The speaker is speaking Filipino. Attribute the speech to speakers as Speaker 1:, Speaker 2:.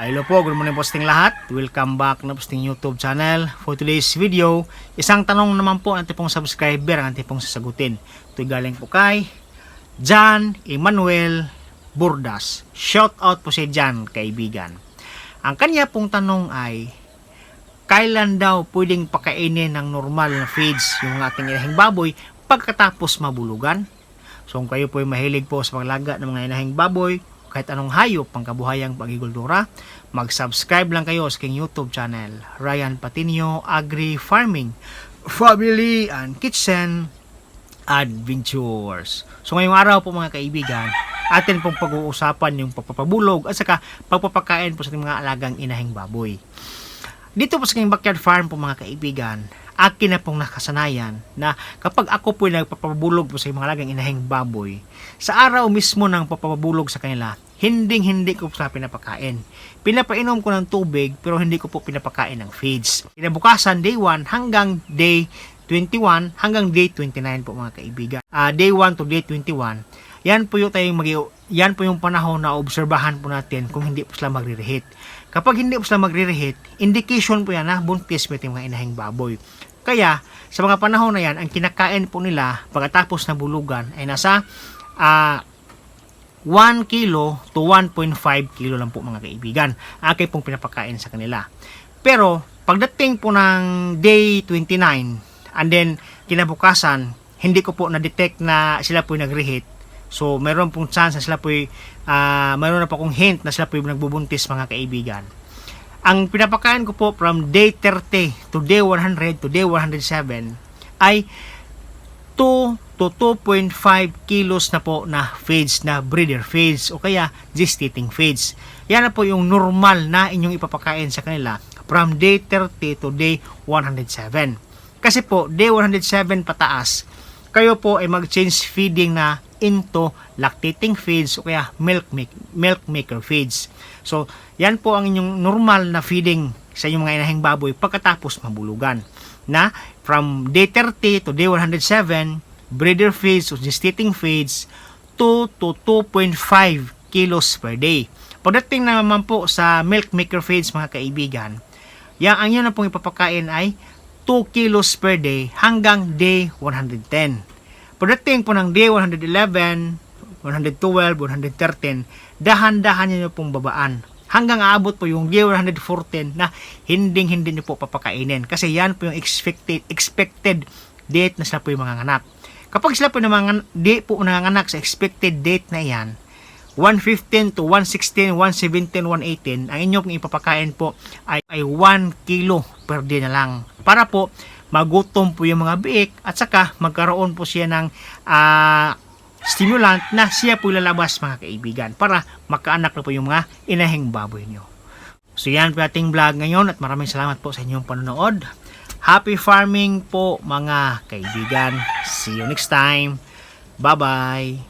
Speaker 1: Hello po, good morning posting lahat. Welcome back na posting YouTube channel. For today's video, isang tanong naman po ang ating subscriber ang ating pong sasagutin. Ito'y galing po kay John Emmanuel Burdas. Shout out po si John, kaibigan. Ang kanya pong tanong ay, kailan daw pwedeng pakainin ng normal na feeds yung ating inahing baboy pagkatapos mabulugan? So kung kayo po ay mahilig po sa paglaga ng mga inahing baboy, kahit anong hayop pang kabuhayang pagigultura, mag-subscribe lang kayo sa aking YouTube channel, Ryan Patinio Agri Farming, Family and Kitchen Adventures. So ngayong araw po mga kaibigan, atin pong pag-uusapan yung pagpapabulog at saka pagpapakain po sa ating mga alagang inahing baboy. Dito po sa aking backyard farm po mga kaibigan, akin na pong nakasanayan na kapag ako po nagpapabulog po sa mga alagang inahing baboy, sa araw mismo ng papabulog sa kanila, hinding hindi ko sa pinapakain. Pinapainom ko ng tubig pero hindi ko po pinapakain ng feeds. Kinabukasan day 1 hanggang day 21 hanggang day 29 po mga kaibigan. Ah, day 1 to day 21. Yan po yung tayong magi yan po yung panahon na obserbahan po natin kung hindi po sila magre-reheat. Kapag hindi po sila magre-reheat, indication po yan na buntis yung mga inahing baboy. Kaya, sa mga panahon na yan, ang kinakain po nila pagkatapos na bulugan ay nasa ah 1 kilo to 1.5 kilo lang po mga kaibigan. Akin pong pinapakain sa kanila. Pero, pagdating po ng day 29, and then kinabukasan, hindi ko po na-detect na sila po nag-reheat. So, meron pong chance na sila po, uh, meron na po akong hint na sila po nagbubuntis mga kaibigan. Ang pinapakain ko po from day 30 to day 100 to day 107 ay 2 to 2.5 kilos na po na feeds na breeder feeds o kaya gestating feeds. Yan na po yung normal na inyong ipapakain sa kanila from day 30 to day 107. Kasi po, day 107 pataas, kayo po ay mag-change feeding na into lactating feeds o kaya milk, make, milk maker feeds. So, yan po ang inyong normal na feeding sa inyong mga inahing baboy pagkatapos mabulugan. Na from day 30 to day 107, breeder feeds o gestating feeds 2 to 2.5 kilos per day. Pagdating naman po sa milk maker feeds mga kaibigan, yang ang yun na pong ipapakain ay 2 kilos per day hanggang day 110. Pagdating po ng day 111, 112, 113, dahan-dahan nyo pong babaan. Hanggang aabot po yung day 114 na hinding-hindi nyo po papakainin. Kasi yan po yung expected, expected date na sila po yung mga nganak. Kapag sila po mga di po nanganganak sa expected date na yan, 115 to 116, 117, 118, ang inyong ipapakain po ay, ay 1 kilo per day na lang. Para po magutom po yung mga biik at saka magkaroon po siya ng uh, stimulant na siya po lalabas mga kaibigan para makaanak na po yung mga inahing baboy nyo. So yan po ating vlog ngayon at maraming salamat po sa inyong panonood. Happy farming po mga kaibigan. See you next time. Bye-bye.